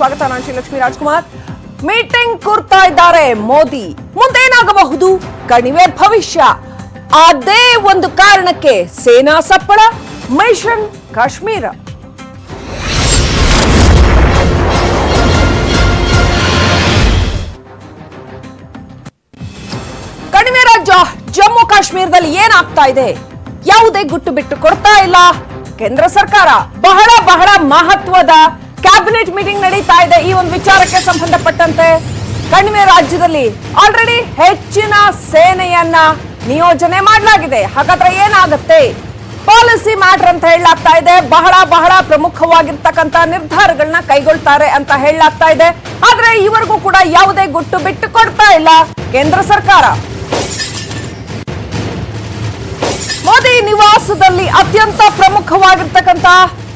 ಸ್ವಾಗತ, ನಾನು ಶ್ರೀಲಕ್ಷ್ಮಿ ರಾಜ್ಕುಮಾರ್. ಮೀಟಿಂಗ್ ಕೂರ್ತಾ ಇದ್ದಾರೆ. ಮೋದಿ ಮುಂದೇನಾಗಬಹುದು? ಕಣಿವೆ ಭವಿಷ್ಯ. ಅದೇ ಒಂದು ಕಾರಣಕ್ಕೆ ಸೇನಾ ಸಪ್ಪಳ ಮಿಷನ್ ಕಾಶ್ಮೀರ. ಕಣಿವೆ ರಾಜ್ಯ ಜಮ್ಮು ಕಾಶ್ಮೀರದಲ್ಲಿ ಏನಾಗ್ತಾ ಇದೆ? ಯಾವುದೇ ಗುಟ್ಟು ಬಿಟ್ಟು ಕೊಡ್ತಾ ಇಲ್ಲ. ಕೇಂದ್ರ ಸರ್ಕಾರ ಬಹಳ ಬಹಳ ಮಹತ್ವದ ಕ್ಯಾಬಿನೆಟ್ ಮೀಟಿಂಗ್ ನಡೀತಾ ಇದೆ. ಈ ಒಂದು ವಿಚಾರಕ್ಕೆ ಸಂಬಂಧಪಟ್ಟಂತೆ ಕಣಿವೆ ರಾಜ್ಯದಲ್ಲಿ ಆಲ್ರೆಡಿ ಹೆಚ್ಚಿನ ಸೇನೆಯನ್ನ ನಿಯೋಜನೆ ಮಾಡಲಾಗಿದೆ. ಹಾಗಾದ್ರೆ ಏನಾಗುತ್ತೆ? ಪಾಲಿಸಿ ಮ್ಯಾಟರ್ ಅಂತ ಹೇಳಲಾಗ್ತಾ ಇದೆ. ಬಹಳ ಬಹಳ ಪ್ರಮುಖವಾಗಿರ್ತಕ್ಕಂತ ನಿರ್ಧಾರಗಳನ್ನ ಕೈಗೊಳ್ತಾರೆ ಅಂತ ಹೇಳಲಾಗ್ತಾ ಇದೆ. ಆದ್ರೆ ಇವರಿಗೂ ಕೂಡ ಯಾವುದೇ ಗುಟ್ಟು ಬಿಟ್ಟು ಕೊಡ್ತಾ ಇಲ್ಲ ಕೇಂದ್ರ ಸರ್ಕಾರ. ಮೋದಿ ನಿವಾಸದಲ್ಲಿ ಅತ್ಯಂತ ಪ್ರಮುಖವಾಗಿರ್ತಕ್ಕಂತ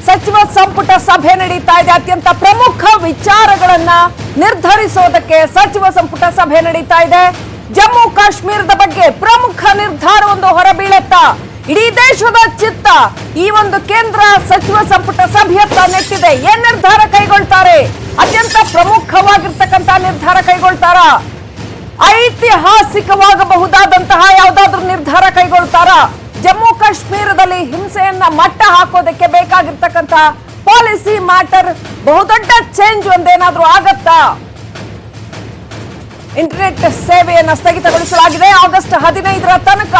ಸಚಿವ ಸಂಪುಟ ಸಭೆ ನಡೀತಾ ಇದೆ. ಅತ್ಯಂತ ಪ್ರಮುಖ ವಿಚಾರಗಳನ್ನ ನಿರ್ಧರಿಸೋದಕ್ಕೆ ಸಚಿವ ಸಂಪುಟ ಸಭೆ ನಡೀತಾ ಇದೆ. ಜಮ್ಮು ಕಾಶ್ಮೀರದ ಬಗ್ಗೆ ಪ್ರಮುಖ ನಿರ್ಧಾರವೊಂದು ಹೊರಬೀಳತ್ತಾ. ಇಡೀ ದೇಶದ ಚಿತ್ತ ಈ ಒಂದು ಕೇಂದ್ರ ಸಚಿವ ಸಂಪುಟ ಸಭೆಯತ್ತ ನೆಟ್ಟಿದೆ. ಏನ್ ನಿರ್ಧಾರ ಕೈಗೊಳ್ತಾರೆ? ಅತ್ಯಂತ ಪ್ರಮುಖವಾಗಿರ್ತಕ್ಕಂತ ನಿರ್ಧಾರ ಕೈಗೊಳ್ತಾರ? ಐತಿಹಾಸಿಕವಾಗಬಹುದಾದಂತಹ ಯಾವುದಾದ್ರೂ ನಿರ್ಧಾರ ಕೈಗೊಳ್ತಾರಾ? ಜಮ್ಮು ಕಾಶ್ಮೀರದಲ್ಲಿ ಹಿಂಸೆಯನ್ನ ಮಟ್ಟ ಹಾಕೋದಕ್ಕೆ ಬೇಕಾಗಿರ್ತಕ್ಕಂತ ಪಾಲಿಸಿ ಮ್ಯಾಟರ್ ಬಹುದೊಡ್ಡ ಚೇಂಜ್ ಒಂದೇನಾದ್ರೂ ಆಗತ್ತಾ? ಇಂಟರ್ನೆಟ್ ಸೇವೆಯನ್ನ ಸ್ಥಗಿತಗೊಳಿಸಲಾಗಿದೆ. ಆಗಸ್ಟ್ ಹದಿನೈದರ ತನಕ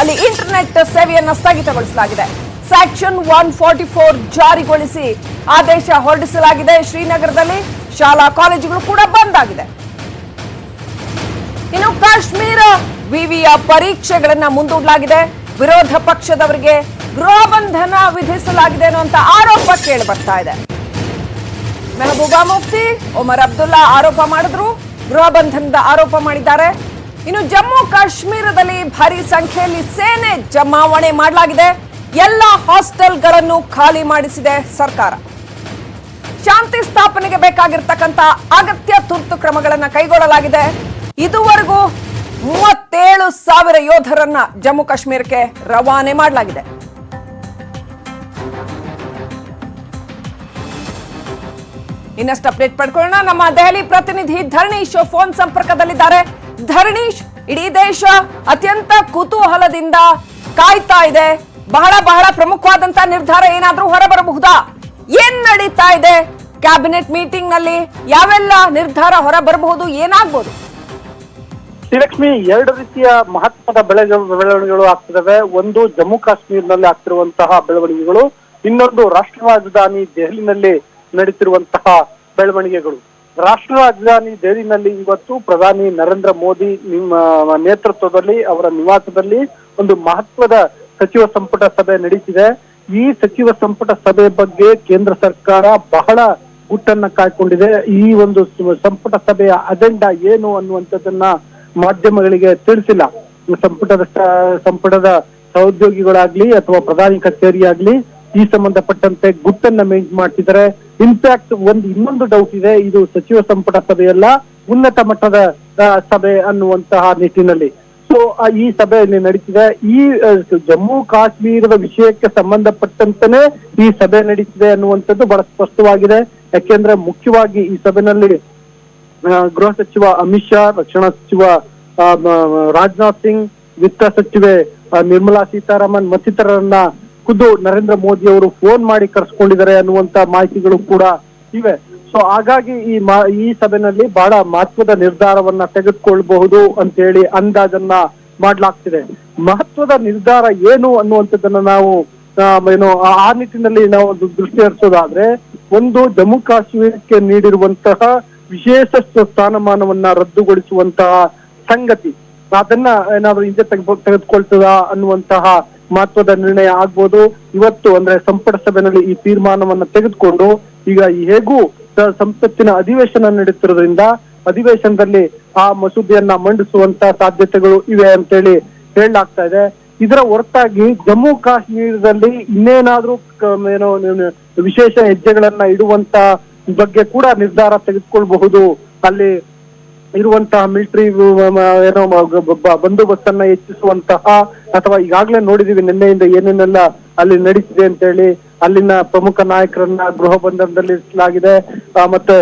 ಅಲ್ಲಿ ಇಂಟರ್ನೆಟ್ ಸೇವೆಯನ್ನ ಸ್ಥಗಿತಗೊಳಿಸಲಾಗಿದೆ. ಸೆಕ್ಷನ್ ಒನ್ ಫಾರ್ಟಿ ಫೋರ್ ಜಾರಿಗೊಳಿಸಿ ಆದೇಶ ಹೊರಡಿಸಲಾಗಿದೆ. ಶ್ರೀನಗರದಲ್ಲಿ ಶಾಲಾ ಕಾಲೇಜುಗಳು ಕೂಡ ಬಂದ್ ಆಗಿದೆ. ಇನ್ನು ಕಾಶ್ಮೀರ ವಿವಿಯ ಪರೀಕ್ಷೆಗಳನ್ನ ಮುಂದೂಡಲಾಗಿದೆ. ವಿರೋಧ ಪಕ್ಷದವರಿಗೆ ಗೃಹ ಬಂಧನ ವಿಧಿಸಲಾಗಿದೆ ಅನ್ನುವಂತ ಆರೋಪ ಕೇಳಿ ಬರ್ತಾ ಇದೆ. ಮೆಹಬೂಬಾ ಮುಫ್ತಿ, ಒಮರ್ ಅಬ್ದುಲ್ಲಾ ಆರೋಪ ಮಾಡಿದ್ರು ಗೃಹ ಬಂಧನದ ಆರೋಪ ಮಾಡಿದ್ದಾರೆ. ಇನ್ನು ಜಮ್ಮು ಕಾಶ್ಮೀರದಲ್ಲಿ ಭಾರಿ ಸಂಖ್ಯೆಯಲ್ಲಿ ಸೇನೆ ಜಮಾವಣೆ ಮಾಡಲಾಗಿದೆ. ಎಲ್ಲ ಹಾಸ್ಟೆಲ್ಗಳನ್ನು ಖಾಲಿ ಮಾಡಿಸಿದೆ ಸರ್ಕಾರ. ಶಾಂತಿ ಸ್ಥಾಪನೆಗೆ ಬೇಕಾಗಿರ್ತಕ್ಕಂತ ಅಗತ್ಯ ತುರ್ತು ಕ್ರಮಗಳನ್ನು ಕೈಗೊಳ್ಳಲಾಗಿದೆ. ಇದುವರೆಗೂ ಮೂವತ್ತೇಳು ಸಾವಿರ ಯೋಧರನ್ನ ಜಮ್ಮು ಕಾಶ್ಮೀರಕ್ಕೆ ರವಾನೆ ಮಾಡಲಾಗಿದೆ. ಇನ್ನಷ್ಟು ಅಪ್ಡೇಟ್ ಪಡ್ಕೊಳ್ಳೋಣ. ನಮ್ಮ ದೆಹಲಿ ಪ್ರತಿನಿಧಿ ಧರಣೀಶ್ ಫೋನ್ ಸಂಪರ್ಕದಲ್ಲಿದ್ದಾರೆ. ಧರಣೀಶ್, ಇಡೀ ದೇಶ ಅತ್ಯಂತ ಕುತೂಹಲದಿಂದ ಕಾಯ್ತಾ ಇದೆ. ಬಹಳ ಬಹಳ ಪ್ರಮುಖವಾದಂತ ನಿರ್ಧಾರ ಏನಾದ್ರೂ ಹೊರಬರಬಹುದಾ? ಏನ್ ನಡೀತಾ ಇದೆ? ಕ್ಯಾಬಿನೆಟ್ ಮೀಟಿಂಗ್ನಲ್ಲಿ ಯಾವೆಲ್ಲ ನಿರ್ಧಾರ ಹೊರಬರಬಹುದು? ಏನಾಗಬಹುದು ಶ್ರೀಲಕ್ಷ್ಮಿ ಎರಡು ರೀತಿಯ ಮಹತ್ವದ ಬೆಳೆ ಬೆಳವಣಿಗೆಗಳು ಆಗ್ತಿದ್ದಾವೆ ಒಂದು ಜಮ್ಮು ಕಾಶ್ಮೀರದಲ್ಲಿ ಆಗ್ತಿರುವಂತಹ ಬೆಳವಣಿಗೆಗಳು, ಇನ್ನೊಂದು ರಾಷ್ಟ್ರ ರಾಜಧಾನಿ ದೆಹಲಿನಲ್ಲಿ ನಡೀತಿರುವಂತಹ ಬೆಳವಣಿಗೆಗಳು. ರಾಷ್ಟ್ರ ರಾಜಧಾನಿ ದೆಹಲಿನಲ್ಲಿ ಇವತ್ತು ಪ್ರಧಾನಿ ನರೇಂದ್ರ ಮೋದಿ ನಿಮ್ಮ, ನೇತೃತ್ವದಲ್ಲಿ, ಅವರ ನಿವಾಸದಲ್ಲಿ ಒಂದು ಮಹತ್ವದ ಸಚಿವ ಸಂಪುಟ ಸಭೆ ನಡೀತಿದೆ. ಈ ಸಚಿವ ಸಂಪುಟ ಸಭೆ ಬಗ್ಗೆ ಕೇಂದ್ರ ಸರ್ಕಾರ ಬಹಳ ಗುಟ್ಟನ್ನ ಕಾಯ್ಕೊಂಡಿದೆ. ಈ ಒಂದು ಸಂಪುಟ ಸಭೆಯ ಅಜೆಂಡಾ ಏನು ಅನ್ನುವಂಥದ್ದನ್ನ ಮಾಧ್ಯಮಗಳಿಗೆ ತಿಳಿಸಿಲ್ಲ. ಸಂಪುಟದ ಸಂಪುಟದ ಸಹೋದ್ಯೋಗಿಗಳಾಗ್ಲಿ ಅಥವಾ ಪ್ರಧಾನಿ ಕಚೇರಿ ಆಗ್ಲಿ ಈ ಸಂಬಂಧಪಟ್ಟಂತೆ ಗುಟ್ಟನ್ನ ಮೇಂಟ್ ಮಾಡ್ತಿದ್ದಾರೆ. ಇನ್ಫ್ಯಾಕ್ಟ್ ಒಂದು ಇನ್ನೊಂದು ಡೌಟ್ ಇದೆ. ಇದು ಸಚಿವ ಸಂಪುಟ ಸಭೆಯಲ್ಲ, ಉನ್ನತ ಮಟ್ಟದ ಸಭೆ ಅನ್ನುವಂತಹ ನಿಟ್ಟಿನಲ್ಲಿ. ಸೊ ಈ ಸಭೆ ಇಲ್ಲಿ ನಡೀತಿದೆ. ಈ ಜಮ್ಮು ಕಾಶ್ಮೀರದ ವಿಷಯಕ್ಕೆ ಸಂಬಂಧಪಟ್ಟಂತನೇ ಈ ಸಭೆ ನಡೀತಿದೆ ಅನ್ನುವಂಥದ್ದು ಬಹಳ ಸ್ಪಷ್ಟವಾಗಿದೆ. ಯಾಕೆಂದ್ರೆ ಮುಖ್ಯವಾಗಿ ಈ ಸಭೆನಲ್ಲಿ ಗೃಹ ಸಚಿವ ಅಮಿತ್ ಶಾ, ರಕ್ಷಣಾ ಸಚಿವ ರಾಜನಾಥ್ ಸಿಂಗ್, ವಿತ್ತ ಸಚಿವೆ ನಿರ್ಮಲಾ ಸೀತಾರಾಮನ್ ಮತ್ತಿತರರನ್ನ ಖುದ್ದು ನರೇಂದ್ರ ಮೋದಿ ಅವರು ಫೋನ್ ಮಾಡಿ ಕರೆಸ್ಕೊಂಡಿದ್ದಾರೆ ಅನ್ನುವಂತ ಮಾಹಿತಿಗಳು ಕೂಡ ಇವೆ. ಸೊ ಹಾಗಾಗಿ ಈ ಈ ಸಭೆನಲ್ಲಿ ಬಹಳ ಮಹತ್ವದ ನಿರ್ಧಾರವನ್ನ ತೆಗೆದುಕೊಳ್ಬಹುದು ಅಂತ ಹೇಳಿ ಅಂದಾಜನ್ನ ಮಾಡ್ಲಾಗ್ತಿದೆ. ಮಹತ್ವದ ನಿರ್ಧಾರ ಏನು ಅನ್ನುವಂಥದ್ದನ್ನ ನಾವು ಏನು, ಆ ನಿಟ್ಟಿನಲ್ಲಿ ನಾವು ದೃಷ್ಟಿ ಹರಿಸೋದಾದ್ರೆ, ಒಂದು ಜಮ್ಮು ಕಾಶ್ಮೀರಕ್ಕೆ ನೀಡಿರುವಂತಹ ವಿಶೇಷ ಸ್ಥಾನಮಾನವನ್ನ ರದ್ದುಗೊಳಿಸುವಂತಹ ಸಂಗತಿ. ಅದನ್ನ ಏನಾದ್ರು ಹಿಂದೆ ತೆಗೆದು ತೆಗೆದುಕೊಳ್ತದ ಅನ್ನುವಂತಹ ಮಹತ್ವದ ನಿರ್ಣಯ ಆಗ್ಬೋದು. ಇವತ್ತು ಅಂದ್ರೆ ಸಂಪುಟ ಸಭೆಯಲ್ಲಿ ಈ ತೀರ್ಮಾನವನ್ನ ತೆಗೆದುಕೊಂಡು ಈಗ ಹೇಗೂ ಸಂಸತ್ತಿನ ಅಧಿವೇಶನ ನಡೀತಿರೋದ್ರಿಂದ ಅಧಿವೇಶನದಲ್ಲಿ ಆ ಮಸೂದೆಯನ್ನ ಮಂಡಿಸುವಂತ ಸಾಧ್ಯತೆಗಳು ಇವೆ ಅಂತೇಳಿ ಹೇಳಲಾಗ್ತಾ ಇದೆ. ಇದರ ಹೊರತಾಗಿ ಜಮ್ಮು ಕಾಶ್ಮೀರದಲ್ಲಿ ಇನ್ನೇನಾದ್ರೂ ಏನು ವಿಶೇಷ ಹೆಜ್ಜೆಗಳನ್ನ ಇಡುವಂತ ಬಗ್ಗೆ ಕೂಡ ನಿರ್ಧಾರ ತೆಗೆದುಕೊಳ್ಬಹುದು. ಅಲ್ಲಿ ಇರುವಂತಹ ಮಿಲಿಟರಿ ಏನೋ ಬಂದೋಬಸ್ತನ್ನ ಹೆಚ್ಚಿಸುವಂತಹ ಅಥವಾ ಈಗಾಗಲೇ ನೋಡಿದೀವಿ ನಿನ್ನೆಯಿಂದ ಏನೇನೆಲ್ಲ ಅಲ್ಲಿ ನಡೀತಿದೆ ಅಂತ ಹೇಳಿ ಅಲ್ಲಿನ ಪ್ರಮುಖ ನಾಯಕರನ್ನ ಗೃಹ ಬಂಧನದಲ್ಲಿ ಇರಿಸಲಾಗಿದೆ. ಮತ್ತೆ.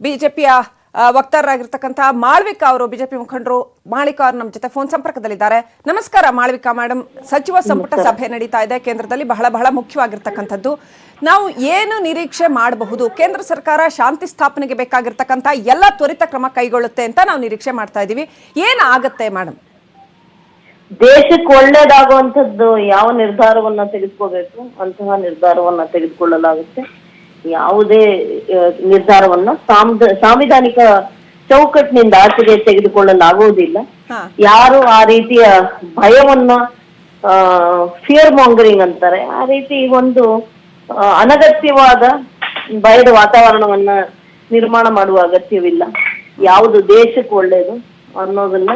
ಬಿಜೆಪಿಯ ಆ, ವಕ್ತಾರರಾಗಿರ್ತಕ್ಕಂತಹ ಮಾಳ್ವಿಕಾ ಅವರು ಬಿಜೆಪಿ ಮುಖಂಡರು ಮಾಳಿಕಾ ಅವರು ನಮ್ಮ ಜೊತೆ ಫೋನ್ ಸಂಪರ್ಕದಲ್ಲಿದ್ದಾರೆ. ನಮಸ್ಕಾರ ಮಾಳ್ವಿಕಾ ಮೇಡಮ್ ಸಚಿವ ಸಂಪುಟ ಸಭೆ ನಡೀತಾ ಇದೆ. ಕೇಂದ್ರದಲ್ಲಿ ಬಹಳ ಬಹಳ ಮುಖ್ಯವಾಗಿರ್ತಕ್ಕಂಥದ್ದು. ನಾವು ಏನು ನಿರೀಕ್ಷೆ ಮಾಡಬಹುದು? ಕೇಂದ್ರ ಸರ್ಕಾರ ಶಾಂತಿ ಸ್ಥಾಪನೆಗೆ ಬೇಕಾಗಿರ್ತಕ್ಕಂಥ ಎಲ್ಲ ತ್ವರಿತ ಕ್ರಮ ಕೈಗೊಳ್ಳುತ್ತೆ ಅಂತ ನಾವು ನಿರೀಕ್ಷೆ ಮಾಡ್ತಾ ಇದ್ದೀವಿ. ಏನಾಗುತ್ತೆ ಮೇಡಮ್ ದೇಶಕ್ಕೆ ಒಳ್ಳೇದಾಗುವಂಥದ್ದು ಯಾವ ನಿರ್ಧಾರವನ್ನ ತೆಗೆದುಕೋಬೇಕು? ಅಂತಹ ನಿರ್ಧಾರವನ್ನ ತೆಗೆದುಕೊಳ್ಳಲಾಗುತ್ತೆ. ಯಾವುದೇ ನಿರ್ಧಾರವನ್ನ ಸಾಂವಿಧ- ಸಾಂವಿಧಾನಿಕ ಚೌಕಟ್ಟಿನಿಂದ ಆಚೆಗೆ ತೆಗೆದುಕೊಳ್ಳಲಾಗುವುದಿಲ್ಲ. ಯಾರು ಆ ರೀತಿಯ ಭಯವನ್ನ ಫಿಯರ್ ಮಾಂಗರಿಂಗ್ ಅಂತಾರೆ ಆ ರೀತಿ ಒಂದು ಅನಗತ್ಯವಾದ ಭಯದ ವಾತಾವರಣವನ್ನ ನಿರ್ಮಾಣ ಮಾಡುವ ಅಗತ್ಯವಿಲ್ಲ. ಯಾವುದು ದೇಶಕ್ಕೆ ಒಳ್ಳೆಯದು ಅನ್ನೋದನ್ನ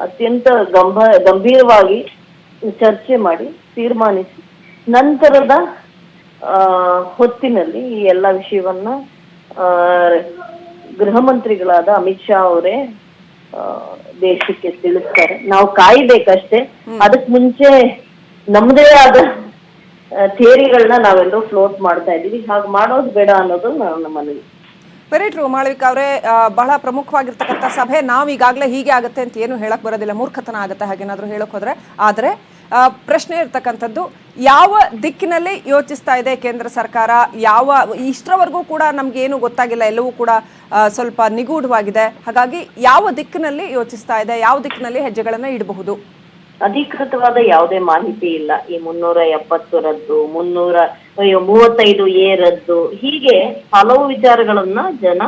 ಅತ್ಯಂತ ಗಂಭ ಗಂಭೀರವಾಗಿ ಚರ್ಚೆ ಮಾಡಿ ತೀರ್ಮಾನಿಸಿ ನಂತರದ ಹೊತ್ತಿನಲ್ಲಿ ಈ ಎಲ್ಲ ವಿಷಯವನ್ನ ಗೃಹ ಮಂತ್ರಿಗಳಾದ ಅಮಿತ್ ಶಾ ಅವರೇ ದೇಶಕ್ಕೆ ತಿಳಿಸ್ತಾರೆ. ನಾವು ಕಾಯ್ಬೇಕಷ್ಟೇ. ಅದಕ್ ಮುಂಚೆ ನಮ್ದೇ ಆದ ಥಿಯರಿಗಳನ್ನ ನಾವೆಲ್ಲರೂ ಫ್ಲೋಟ್ ಮಾಡ್ತಾ ಇದೀವಿ ಹಾಗೆ ಮಾಡೋದು ಬೇಡ ಅನ್ನೋದು ನನ್ನ ಮನವಿ. ವೆರಿ ಮಾಳವಿಕ ಅವರೇ. ಬಹಳ ಪ್ರಮುಖವಾಗಿರ್ತಕ್ಕಂಥ ಸಭೆ ನಾವು ಈಗಾಗಲೇ ಹೀಗೆ ಆಗುತ್ತೆ ಅಂತ ಏನು ಹೇಳಕ್ ಬರೋದಿಲ್ಲ. ಮೂರ್ಖತನ ಆಗುತ್ತೆ ಹಾಗೇನಾದ್ರೂ ಹೇಳಕ್ ಹೋದ್ರೆ. ಆದರೆ ಪ್ರಶ್ನೆ ಇರ್ತಕ್ಕಂಥದ್ದು ಯಾವ ದಿಕ್ಕಿನಲ್ಲಿ ಯೋಚಿಸ್ತಾ ಇದೆ ಕೇಂದ್ರ ಸರ್ಕಾರ? ಯಾವ ಇಷ್ಟರವರೆಗೂ ಕೂಡ ನಮ್ಗೆ ಏನು ಗೊತ್ತಾಗಿಲ್ಲ ಎಲ್ಲವೂ ಕೂಡ ಸ್ವಲ್ಪ ನಿಗೂಢವಾಗಿದೆ. ಹಾಗಾಗಿ ಯಾವ ದಿಕ್ಕಿನಲ್ಲಿ ಯೋಚಿಸ್ತಾ ಇದೆ ಯಾವ ದಿಕ್ಕಿನಲ್ಲಿ ಹೆಜ್ಜೆಗಳನ್ನ ಇಡಬಹುದು? ಅಧಿಕೃತವಾದ ಯಾವುದೇ ಮಾಹಿತಿ ಇಲ್ಲ. ಈ ಮುನ್ನೂರ ಎಪ್ಪತ್ತು ರದ್ದು ಮುನ್ನೂರ ಮೂವತ್ತೈದು ಎ ರದ್ದು ಹೀಗೆ ಹಲವು ವಿಚಾರಗಳನ್ನ ಜನ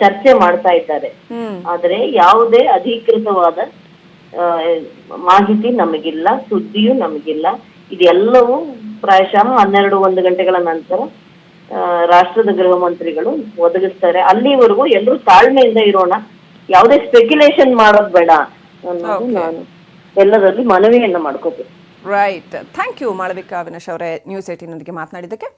ಚರ್ಚೆ ಮಾಡ್ತಾ ಇದ್ದಾರೆ. ಆದ್ರೆ ಯಾವುದೇ ಅಧಿಕೃತವಾದ ಮಾಹಿತಿ ನಮಗಿಲ್ಲ ಸುದ್ದಿಯೂ ನಮಗಿಲ್ಲ. ಇದೆಲ್ಲವೂ ಪ್ರಾಯಶಃ ಹನ್ನೆರಡು ಒಂದು ಗಂಟೆಗಳ ನಂತರ ಆ, ರಾಷ್ಟ್ರದ ಗೃಹ ಮಂತ್ರಿಗಳು ಒದಗಿಸ್ತಾರೆ. ಅಲ್ಲಿವರೆಗೂ ಎಲ್ಲರೂ ತಾಳ್ಮೆಯಿಂದ ಇರೋಣ. ಯಾವುದೇ ಸ್ಪೆಕ್ಯುಲೇಷನ್ ಮಾಡೋದು ಬೇಡ ಅನ್ನೋದು ನಾನು ಎಲ್ಲರಲ್ಲಿ ಮನವಿಯನ್ನ ಮಾಡ್ಕೋಬೇಕು right thank you Malavika Avinash ಅವರೇ. ನ್ಯೂಸ್ ಏಟಿನೊಂದಿಗೆ ಮಾತನಾಡಿದ್ದಕ್ಕೆ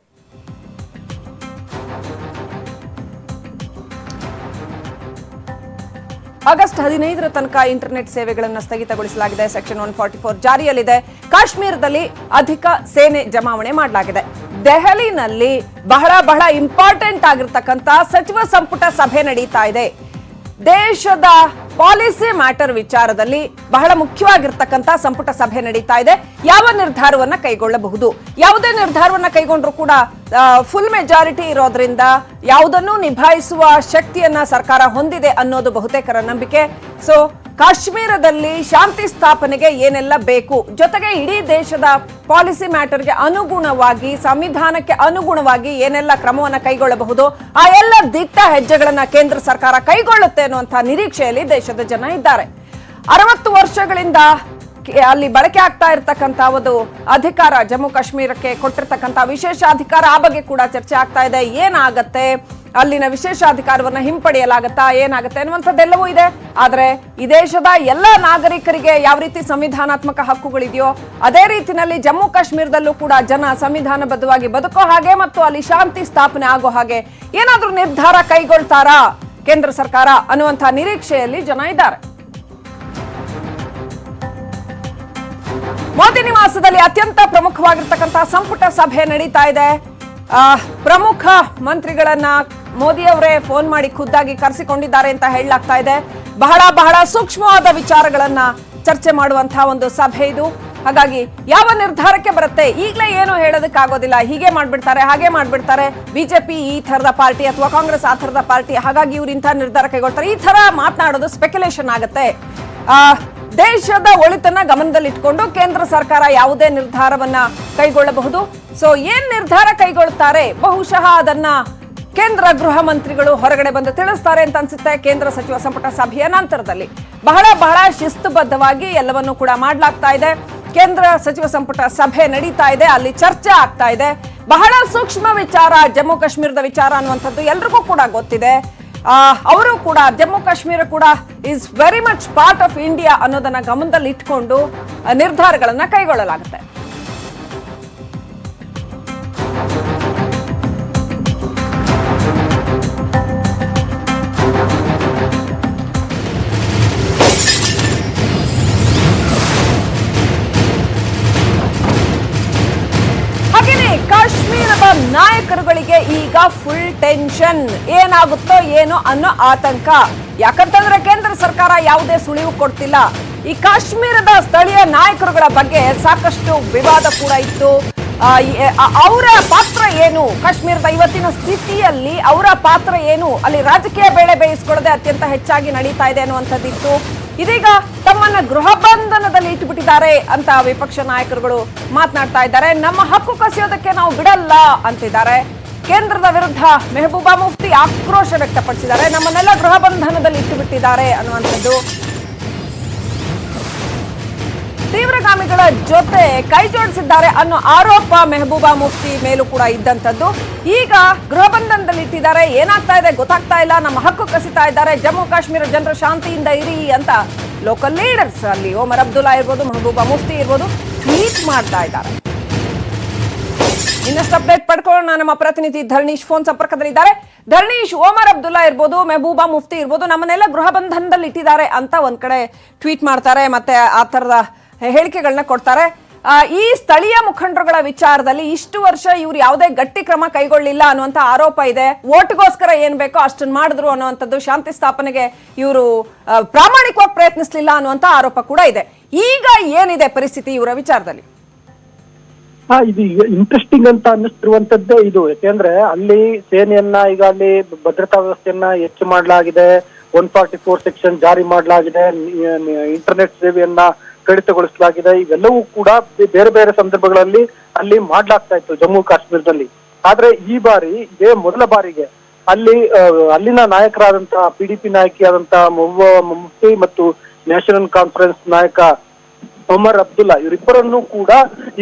ಆಗಸ್ಟ್ ಹದಿನೈದರ ತನಕ ಇಂಟರ್ನೆಟ್ ಸೇವೆಗಳನ್ನು ಸ್ಥಗಿತಗೊಳಿಸಲಾಗಿದೆ. ಸೆಕ್ಷನ್ ಒನ್ ಫಾರ್ಟಿ ಫೋರ್ ಜಾರಿಯಲ್ಲಿದೆ. ಕಾಶ್ಮೀರದಲ್ಲಿ ಅಧಿಕ ಸೇನೆ ಜಮಾವಣೆ ಮಾಡಲಾಗಿದೆ. ದೆಹಲಿನಲ್ಲಿ ಬಹಳ ಬಹಳ ಇಂಪಾರ್ಟೆಂಟ್ ಆಗಿರ್ತಕ್ಕಂಥ ಸಚಿವ ಸಂಪುಟ ಸಭೆ ನಡೀತಾ ಇದೆ. ದೇಶದ ಪಾಲಿಸಿ ಮ್ಯಾಟರ್ ವಿಚಾರದಲ್ಲಿ ಬಹಳ ಮುಖ್ಯವಾಗಿರ್ತಕ್ಕಂಥ ಸಂಪುಟ ಸಭೆ ನಡೀತಾ ಇದೆ. ಯಾವ ನಿರ್ಧಾರವನ್ನ ಕೈಗೊಳ್ಳಬಹುದು? ಯಾವುದೇ ನಿರ್ಧಾರವನ್ನ ಕೈಗೊಂಡ್ರು ಕೂಡ ಫುಲ್ ಮೆಜಾರಿಟಿ ಇರೋದ್ರಿಂದ ಯಾವುದನ್ನು ನಿಭಾಯಿಸುವ ಶಕ್ತಿಯನ್ನ ಸರ್ಕಾರ ಹೊಂದಿದೆ ಅನ್ನೋದು ಬಹುತೇಕರ ನಂಬಿಕೆ. ಸೊ ಕಾಶ್ಮೀರದಲ್ಲಿ ಶಾಂತಿ ಸ್ಥಾಪನೆಗೆ ಏನೆಲ್ಲ ಬೇಕು? ಜೊತೆಗೆ ಇಡೀ ದೇಶದ ಪಾಲಿಸಿ ಮ್ಯಾಟರ್ಗೆ ಅನುಗುಣವಾಗಿ, ಸಂವಿಧಾನಕ್ಕೆ ಅನುಗುಣವಾಗಿ ಏನೆಲ್ಲ ಕ್ರಮವನ್ನು ಕೈಗೊಳ್ಳಬಹುದು? ಆ ಎಲ್ಲ ದಿಟ್ಟ ಹೆಜ್ಜೆಗಳನ್ನು ಕೇಂದ್ರ ಸರ್ಕಾರ ಕೈಗೊಳ್ಳುತ್ತೆ ಅನ್ನುವಂತಹ ನಿರೀಕ್ಷೆಯಲ್ಲಿ ದೇಶದ ಜನ ಇದ್ದಾರೆ. ಅರವತ್ತು ವರ್ಷಗಳಿಂದ ಅಲ್ಲಿ ಬಳಕೆ ಆಗ್ತಾ ಇರತಕ್ಕಂಥ ಒಂದು ಅಧಿಕಾರ ಜಮ್ಮು ಕಾಶ್ಮೀರಕ್ಕೆ ಕೊಟ್ಟಿರ್ತಕ್ಕಂಥ ವಿಶೇಷ ಅಧಿಕಾರ ಆ ಬಗ್ಗೆ ಕೂಡ ಚರ್ಚೆ ಆಗ್ತಾ ಇದೆ. ಏನಾಗತ್ತೆ? ಅಲ್ಲಿನ ವಿಶೇಷ ಅಧಿಕಾರವನ್ನ ಹಿಂಪಡೆಯಲಾಗತ್ತಾ ಏನಾಗುತ್ತೆ ಅನ್ನುವಂಥದ್ದೆಲ್ಲವೂ ಇದೆ. ಆದರೆ ಈ ದೇಶದ ಎಲ್ಲ ನಾಗರಿಕರಿಗೆ ಯಾವ ರೀತಿ ಸಂವಿಧಾನಾತ್ಮಕ ಹಕ್ಕುಗಳಿದೆಯೋ, ಅದೇ ರೀತಿಯಲ್ಲಿ ಜಮ್ಮು ಕಾಶ್ಮೀರದಲ್ಲೂ ಕೂಡ ಜನ ಸಂವಿಧಾನಬದ್ಧವಾಗಿ ಬದುಕೋ ಹಾಗೆ ಮತ್ತು ಅಲ್ಲಿ ಶಾಂತಿ ಸ್ಥಾಪನೆ ಆಗೋ ಹಾಗೆ ಏನಾದರೂ ನಿರ್ಧಾರ ಕೈಗೊಳ್ತಾರಾ ಕೇಂದ್ರ ಸರ್ಕಾರ ಅನ್ನುವಂಥ ನಿರೀಕ್ಷೆಯಲ್ಲಿ ಜನ ಇದ್ದಾರೆ. ಮೋದಿ ನಿವಾಸದಲ್ಲಿ ಅತ್ಯಂತ ಪ್ರಮುಖವಾಗಿರ್ತಕ್ಕಂತಹ ಸಂಪುಟ ಸಭೆ ನಡೀತಾ ಇದೆ. ಪ್ರಮುಖ ಮಂತ್ರಿಗಳನ್ನ ಮೋದಿ ಅವರೇ ಫೋನ್ ಮಾಡಿ ಖುದ್ದಾಗಿ ಕರೆಸಿಕೊಂಡಿದ್ದಾರೆ ಅಂತ ಹೇಳಲಾಗ್ತಾ ಇದೆ. ಬಹಳ ಬಹಳ ಸೂಕ್ಷ್ಮವಾದ ವಿಚಾರಗಳನ್ನ ಚರ್ಚೆ ಮಾಡುವಂತಹ ಒಂದು ಸಭೆ ಇದು. ಹಾಗಾಗಿ ಯಾವ ನಿರ್ಧಾರಕ್ಕೆ ಬರುತ್ತೆ? ಈಗಲೇ ಏನು ಹೇಳೋದಕ್ಕಾಗೋದಿಲ್ಲ. ಹೀಗೆ ಮಾಡ್ಬಿಡ್ತಾರೆ, ಹಾಗೆ ಮಾಡ್ಬಿಡ್ತಾರೆ. ಬಿಜೆಪಿ ಈ ಥರದ ಪಾರ್ಟಿ ಅಥವಾ ಕಾಂಗ್ರೆಸ್ ಆ ಥರದ ಪಾರ್ಟಿ, ಹಾಗಾಗಿ ಇವ್ರು ಇಂಥ ನಿರ್ಧಾರ ಕೈಗೊಳ್ತಾರೆ. ಈ ಥರ ಮಾತನಾಡೋದು ಸ್ಪೆಕ್ಯುಲೇಷನ್ ಆಗುತ್ತೆ. ದೇಶದ ಒಳಿತನ್ನ ಗಮನದಲ್ಲಿಟ್ಕೊಂಡು ಕೇಂದ್ರ ಸರ್ಕಾರ ಯಾವುದೇ ನಿರ್ಧಾರವನ್ನ ಕೈಗೊಳ್ಳಬಹುದು. ಸೊ ಏನ್ ನಿರ್ಧಾರ ಕೈಗೊಳ್ತಾರೆ? ಬಹುಶಃ ಅದನ್ನ ಕೇಂದ್ರ ಗೃಹ ಮಂತ್ರಿಗಳು ಹೊರಗಡೆ ಬಂದು ತಿಳಿಸ್ತಾರೆ ಅಂತ ಅನ್ಸುತ್ತೆ. ಕೇಂದ್ರ ಸಚಿವ ಸಂಪುಟ ಸಭೆಯ ನಂತರದಲ್ಲಿ ಬಹಳ ಬಹಳ ಶಿಸ್ತುಬದ್ಧವಾಗಿ ಎಲ್ಲವನ್ನೂ ಕೂಡ ಮಾಡಲಾಗ್ತಾ ಇದೆ. ಕೇಂದ್ರ ಸಚಿವ ಸಂಪುಟ ಸಭೆ ನಡೀತಾ ಇದೆ. ಅಲ್ಲಿ ಚರ್ಚೆ ಆಗ್ತಾ ಇದೆ. ಬಹಳ ಸೂಕ್ಷ್ಮ ವಿಚಾರ, ಜಮ್ಮು ಕಾಶ್ಮೀರದ ವಿಚಾರ ಅನ್ನುವಂಥದ್ದು ಎಲ್ರಿಗೂ ಕೂಡ ಗೊತ್ತಿದೆ. ಅವರು ಕೂಡ, ಜಮ್ಮು ಕಾಶ್ಮೀರ ಕೂಡ is very much part of India ಅನ್ನೋದನ್ನ ಗಮನದಲ್ಲಿ ಇಟ್ಕೊಂಡು ನಿರ್ಧಾರಗಳನ್ನ ಕೈಗೊಳ್ಳಲಾಗುತ್ತೆ. ಶ್ರೀಗಳಿಗೆ ಈಗ ಫುಲ್ ಟೆನ್ಷನ್ ಏನಾಗುತ್ತೋ ಏನೋ ಅನ್ನೋ ಆತಂಕ. ಯಾಕಂತಂದ್ರೆ ಕೇಂದ್ರ ಸರ್ಕಾರ ಯಾವುದೇ ಸುಳಿವು ಕೊಡ್ತಿಲ್ಲ. ಈ ಕಾಶ್ಮೀರದ ಸ್ಥಳೀಯ ನಾಯಕರುಗಳ ಬಗ್ಗೆ ಸಾಕಷ್ಟು ವಿವಾದ ಕೂಡ ಇತ್ತು. ಅವರ ಪಾತ್ರ ಏನು? ಕಾಶ್ಮೀರದ ಇವತ್ತಿನ ಸ್ಥಿತಿಯಲ್ಲಿ ಅವರ ಪಾತ್ರ ಏನು? ಅಲ್ಲಿ ರಾಜಕೀಯ ಬೇಳೆ ಬೇಯಿಸ್ಕೊಳ್ಳದೆ ಅತ್ಯಂತ ಹೆಚ್ಚಾಗಿ ನಡೀತಾ ಇದೆ ಅನ್ನುವಂಥದ್ದಿತ್ತು. ಇದೀಗ ತಮ್ಮನ್ನ ಗೃಹ ಬಂಧನದಲ್ಲಿ ಇಟ್ಟುಬಿಟ್ಟಿದ್ದಾರೆ ಅಂತ ವಿಪಕ್ಷ ನಾಯಕರುಗಳು ಮಾತನಾಡ್ತಾ ಇದ್ದಾರೆ. ನಮ್ಮ ಹಕ್ಕು ಕಸಿಯೋದಕ್ಕೆ ನಾವು ಬಿಡಲ್ಲ ಅಂತಿದ್ದಾರೆ. ಕೇಂದ್ರದ ವಿರುದ್ಧ ಮೆಹಬೂಬಾ ಮುಫ್ತಿ ಆಕ್ರೋಶ ವ್ಯಕ್ತಪಡಿಸಿದ್ದಾರೆ. ನಮ್ಮನ್ನೆಲ್ಲ ಗೃಹ ಬಂಧನದಲ್ಲಿ ಇಟ್ಟುಬಿಟ್ಟಿದ್ದಾರೆ ಅನ್ನುವಂಥದ್ದು ತೀವ್ರಗಾಮಿಗಳ ಜೊತೆ ಕೈ ಜೋಡಿಸಿದ್ದಾರೆ ಅನ್ನೋ ಆರೋಪ ಮೆಹಬೂಬಾ ಮುಫ್ತಿ ಮೇಲೂ ಕೂಡ ಇದ್ದಂಥದ್ದು. ಈಗ ಗೃಹ ಬಂಧನದಲ್ಲಿ ಇಟ್ಟಿದ್ದಾರೆ. ಏನಾಗ್ತಾ ಇದೆ? ಗೊತ್ತಾಗ್ತಾ ಇಲ್ಲ. ನಮ್ಮ ಹಕ್ಕು ಕಸಿತಾ ಇದ್ದಾರೆ. ಜಮ್ಮು ಕಾಶ್ಮೀರ ಜನರ ಶಾಂತಿಯಿಂದ ಇರಿ ಅಂತ ಲೋಕಲ್ ಲೀಡರ್ಸ್ ಅಲ್ಲಿ ಓಮರ್ ಅಬ್ದುಲ್ಲಾ ಇರ್ಬೋದು, ಮೆಹಬೂಬಾ ಮುಫ್ತಿ ಇರ್ಬೋದು ಟ್ವೀಟ್ ಮಾಡ್ತಾ ಇದ್ದಾರೆ. ಇನ್ನಷ್ಟು ಅಪ್ಡೇಟ್ ಪಡ್ಕೊಳ್ಳೋಣ. ನಮ್ಮ ಪ್ರತಿನಿಧಿ ಧರ್ಣೀಶ್ ಫೋನ್ ಸಂಪರ್ಕದಲ್ಲಿದ್ದಾರೆ. ಧರ್ಣೀಶ್ ಓಮರ್ ಅಬ್ದುಲ್ಲಾ ಇರ್ಬೋದು, ಮೆಹಬೂಬಾ ಮುಫ್ತಿ ಇರ್ಬೋದು, ನಮ್ಮನ್ನೆಲ್ಲ ಗೃಹ ಬಂಧನದಲ್ಲಿ ಇಟ್ಟಿದ್ದಾರೆ ಅಂತ ಒಂದ್ ಕಡೆ ಟ್ವೀಟ್ ಮಾಡ್ತಾರೆ. ಮತ್ತೆ ಆ ತರದ ಹೇಳಿಕೆಗಳನ್ನ ಕೊಡ್ತಾರೆ. ಈ ಸ್ಥಳೀಯ ಮುಖಂಡರುಗಳ ವಿಚಾರದಲ್ಲಿ ಇಷ್ಟು ವರ್ಷ ಇವ್ರು ಯಾವುದೇ ಗಟ್ಟಿ ಕ್ರಮ ಕೈಗೊಳ್ಳಿಲ್ಲ ಅನ್ನುವಂತ ಆರೋಪ ಇದೆ. ಓಟ್ಗೋಸ್ಕರ ಏನ್ ಬೇಕೋ ಅಷ್ಟನ್ನು ಮಾಡಿದ್ರು ಅನ್ನುವಂಥದ್ದು ಶಾಂತಿ ಸ್ಥಾಪನೆಗೆ ಇವರು ಪ್ರಾಮಾಣಿಕವಾಗಿ ಪ್ರಯತ್ನಿಸಲಿಲ್ಲ ಅನ್ನುವಂತ ಆರೋಪ ಕೂಡ ಇದೆ. ಈಗ ಏನಿದೆ ಪರಿಸ್ಥಿತಿ ಇವರ ವಿಚಾರದಲ್ಲಿ? ಹಾ ಇದು ಇಂಟ್ರೆಸ್ಟಿಂಗ್ ಅಂತ ಅನ್ನಿಸ್ತಿರುವಂತದ್ದೇ ಇದು. ಯಾಕೆಂದ್ರೆ ಅಲ್ಲಿ ಸೇನೆಯನ್ನ ಈಗ ಅಲ್ಲಿ ಭದ್ರತಾ ವ್ಯವಸ್ಥೆಯನ್ನ ಹೆಚ್ಚು ಮಾಡಲಾಗಿದೆ. ಒನ್ ಫಾರ್ಟಿ ಫೋರ್ ಸೆಕ್ಷನ್ ಜಾರಿ ಮಾಡಲಾಗಿದೆ. ಇಂಟರ್ನೆಟ್ ಸೇವೆಯನ್ನ ಕಡಿತಗೊಳಿಸಲಾಗಿದೆ. ಇವೆಲ್ಲವೂ ಕೂಡ ಬೇರೆ ಬೇರೆ ಸಂದರ್ಭಗಳಲ್ಲಿ ಅಲ್ಲಿ ಮಾಡ್ಲಾಗ್ತಾ ಇತ್ತು ಜಮ್ಮು ಕಾಶ್ಮೀರದಲ್ಲಿ. ಆದ್ರೆ ಈ ಬಾರಿ, ಇದೇ ಮೊದಲ ಬಾರಿಗೆ ಅಲ್ಲಿ ಅಲ್ಲಿನ ನಾಯಕರಾದಂತಹ ಪಿ ಡಿ ಪಿ ನಾಯಕಿಯಾದಂತಹ ಮುಫ್ತಿ ಮತ್ತು ನ್ಯಾಷನಲ್ ಕಾನ್ಫರೆನ್ಸ್ ನಾಯಕ ಒಮರ್ ಅಬ್ದುಲ್ಲಾ ಇವರಿಬ್ಬರನ್ನು ಕೂಡ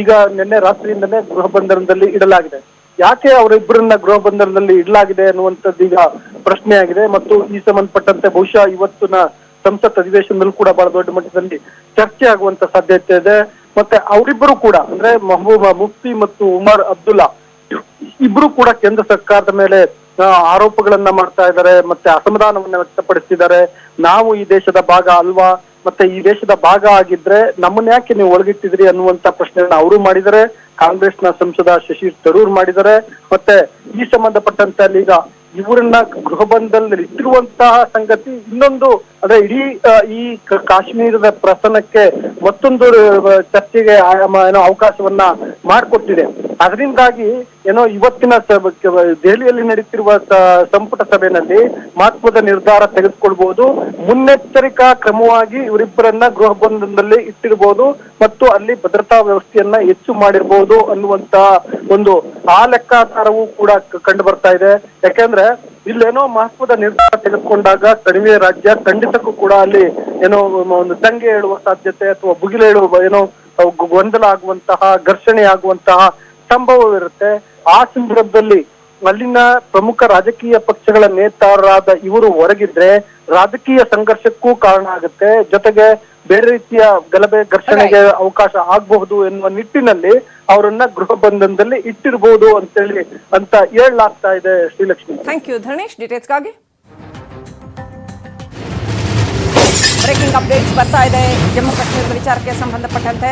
ಈಗ ನಿನ್ನೆ ರಾತ್ರಿಯಿಂದಲೇ ಗೃಹ ಬಂಧನದಲ್ಲಿ ಇಡಲಾಗಿದೆ. ಯಾಕೆ ಅವರಿಬ್ಬರನ್ನ ಗೃಹ ಬಂಧನದಲ್ಲಿ ಇಡಲಾಗಿದೆ ಅನ್ನುವಂಥದ್ದು ಈಗ ಪ್ರಶ್ನೆ ಆಗಿದೆ ಮತ್ತು ಈ ಸಂಬಂಧಪಟ್ಟಂತೆ ಬಹುಶಃ ಇವತ್ತಿನ ಸಂಸತ್ ಅಧಿವೇಶನದಲ್ಲೂ ಕೂಡ ಬಹಳ ದೊಡ್ಡ ಮಟ್ಟದಲ್ಲಿ ಚರ್ಚೆ ಆಗುವಂತ ಸಾಧ್ಯತೆ ಇದೆ. ಮತ್ತೆ ಅವರಿಬ್ಬರು ಕೂಡ, ಅಂದ್ರೆ ಮಹಬೂಬಾ ಮುಫ್ತಿ ಮತ್ತು ಉಮರ್ ಅಬ್ದುಲ್ಲಾ, ಇಬ್ರು ಕೂಡ ಕೇಂದ್ರ ಸರ್ಕಾರದ ಮೇಲೆ ಆರೋಪಗಳನ್ನ ಮಾಡ್ತಾ ಇದ್ದಾರೆ, ಮತ್ತೆ ಅಸಮಾಧಾನವನ್ನ ವ್ಯಕ್ತಪಡಿಸಿದ್ದಾರೆ ನಾವು ಈ ದೇಶದ ಭಾಗ ಅಲ್ವಾ? ಮತ್ತೆ ಈ ದೇಶದ ಭಾಗ ಆಗಿದ್ರೆ ನಮ್ಮನ್ನ ಯಾಕೆ ನೀವು ಒಳಗಿಟ್ಟಿದ್ರಿ ಅನ್ನುವಂತ ಪ್ರಶ್ನೆಯನ್ನ ಅವರು ಮಾಡಿದ್ದಾರೆ. ಕಾಂಗ್ರೆಸ್ನ ಸಂಸದ ಶಶಿ ತರೂರ್ ಮಾಡಿದ್ದಾರೆ. ಮತ್ತೆ ಈ ಸಂಬಂಧಪಟ್ಟಂತೆ ಅಲ್ಲಿ ಈಗ ಇವರನ್ನ ಗೃಹ ಬಂಧನದಲ್ಲಿ ಇಟ್ಟಿರುವಂತಹ ಸಂಗತಿ ಇನ್ನೊಂದು ಅಂದ್ರೆ ಇಡೀ ಈ ಕಾಶ್ಮೀರದ ಪ್ರಸನ್ನಕ್ಕೆ ಮತ್ತೊಂದು ಚರ್ಚೆಗೆ ಏನೋ ಅವಕಾಶವನ್ನ ಮಾಡಿಕೊಟ್ಟಿದೆ. ಅದರಿಂದಾಗಿ ಏನೋ ಇವತ್ತಿನ ದೆಹಲಿಯಲ್ಲಿ ನಡೀತಿರುವ ಸಂಪುಟ ಸಭೆಯಲ್ಲಿ ಮಹತ್ವದ ನಿರ್ಧಾರ ತೆಗೆದುಕೊಳ್ಬಹುದು ಮುನ್ನೆಚ್ಚರಿಕಾ ಕ್ರಮವಾಗಿ ಇವರಿಬ್ಬರನ್ನ ಗೃಹ ಬಂಧನದಲ್ಲಿ ಇಟ್ಟಿರಬಹುದು ಮತ್ತು ಅಲ್ಲಿ ಭದ್ರತಾ ವ್ಯವಸ್ಥೆಯನ್ನ ಹೆಚ್ಚು ಮಾಡಿರಬಹುದು ಅನ್ನುವಂತ ಒಂದು ಆ ಲೆಕ್ಕಾಚಾರವೂ ಕೂಡ ಕಂಡು ಬರ್ತಾ ಇದೆ. ಯಾಕೆಂದ್ರೆ ಇಲ್ಲೇನೋ ಮಹತ್ವದ ನಿರ್ಧಾರ ತೆಗೆದುಕೊಂಡಾಗ ಕಣಿವೆ ರಾಜ್ಯ ಖಂಡಿತಕ್ಕೂ ಕೂಡ ಅಲ್ಲಿ ಏನೋ ಒಂದು ದಂಗೆ ಹೇಳುವ ಸಾಧ್ಯತೆ ಅಥವಾ ಬುಗಿಲೇಳುವ ಏನೋ ಗೊಂದಲ ಆಗುವಂತಹ ಘರ್ಷಣೆ ಆಗುವಂತಹ ಸಂಭವವಿರುತ್ತೆ ಆ ಸಂದರ್ಭದಲ್ಲಿ ಅಲ್ಲಿನ ಪ್ರಮುಖ ರಾಜಕೀಯ ಪಕ್ಷಗಳ ನೇತಾರರಾದ ಇವರು ಹೊರಗಿದ್ರೆ ರಾಜಕೀಯ ಸಂಘರ್ಷಕ್ಕೂ ಕಾರಣ ಆಗುತ್ತೆ. ಜೊತೆಗೆ ಬೇರೆ ರೀತಿಯ ಗಲಭೆ ಘರ್ಷಣೆಗೆ ಅವಕಾಶ ಆಗಬಹುದು ಎನ್ನುವ ನಿಟ್ಟಿನಲ್ಲಿ ಅವರನ್ನ ಗೃಹ ಬಂಧನದಲ್ಲಿ ಇಟ್ಟಿರಬಹುದು ಅಂತೇಳಿ ಅಂತ ಹೇಳಲಾಗ್ತಾ ಇದೆ ಶ್ರೀಲಕ್ಷ್ಮಿ. ಥ್ಯಾಂಕ್ ಯು ಧನೇಶ್ ಡೀಟೇಲ್ಸ್ಗಾಗಿ ಬ್ರೇಕಿಂಗ್ ಅಪ್ಡೇಟ್ಸ್ ಬರ್ತಾ ಇದೆ. ಜಮ್ಮು ಕಾಶ್ಮೀರದ ವಿಚಾರಕ್ಕೆ ಸಂಬಂಧಪಟ್ಟಂತೆ